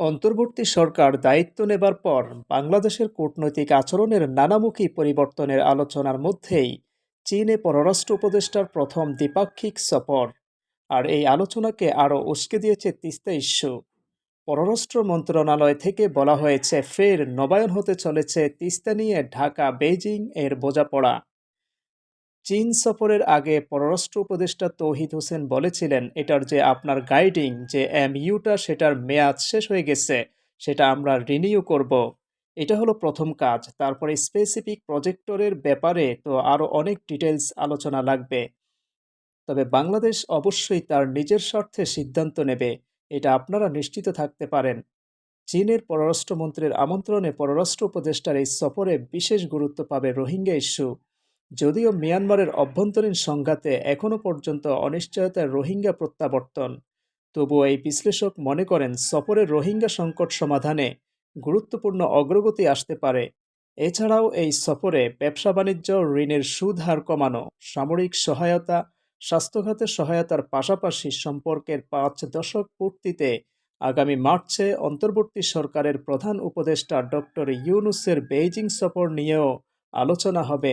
অন্তর্বর্তী সরকার দায়িত্ব নেবার পর বাংলাদেশের কূটনৈতিক আচরণের নানামুখী পরিবর্তনের আলোচনার মধ্যেই চীনে পররাষ্ট্র উপদেষ্টার প্রথম দ্বিপাক্ষিক সফর। আর এই আলোচনাকে আরও উস্কে দিয়েছে তিস্তা ইস্যু। পররাষ্ট্র মন্ত্রণালয় থেকে বলা হয়েছে, ফের নবায়ন হতে চলেছে তিস্তা নিয়ে ঢাকা বেইজিং এর বোঝাপড়া। চীন সফরের আগে পররাষ্ট্র উপদেষ্টা তৌহিদ হোসেন বলেছিলেন, এটার যে আপনার গাইডিং, যে এমইউটা, সেটার মেয়াদ শেষ হয়ে গেছে, সেটা আমরা রিনিউ করব। এটা হলো প্রথম কাজ। তারপরে স্পেসিফিক প্রজেক্টরের ব্যাপারে তো আরও অনেক ডিটেলস আলোচনা লাগবে। তবে বাংলাদেশ অবশ্যই তার নিজের স্বার্থে সিদ্ধান্ত নেবে, এটা আপনারা নিশ্চিত থাকতে পারেন। চীনের পররাষ্ট্রমন্ত্রীর আমন্ত্রণে পররাষ্ট্র উপদেষ্টার এই সফরে বিশেষ গুরুত্ব পাবে রোহিঙ্গা ইস্যু। যদিও মিয়ানমারের অভ্যন্তরীণ সংঘাতে এখনও পর্যন্ত অনিশ্চয়তার রোহিঙ্গা প্রত্যাবর্তন, তবুও এই বিশ্লেষক মনে করেন সফরে রোহিঙ্গা সংকট সমাধানে গুরুত্বপূর্ণ অগ্রগতি আসতে পারে। এছাড়াও এই সফরে ব্যবসা বাণিজ্য, ঋণের সুদ হার কমানো, সামরিক সহায়তা, স্বাস্থ্যখাতে সহায়তার পাশাপাশি সম্পর্কের পাঁচ দশক পূর্তিতে আগামী মার্চে অন্তর্বর্তী সরকারের প্রধান উপদেষ্টা ডক্টর ইউনুসের বেইজিং সফর নিয়েও আলোচনা হবে।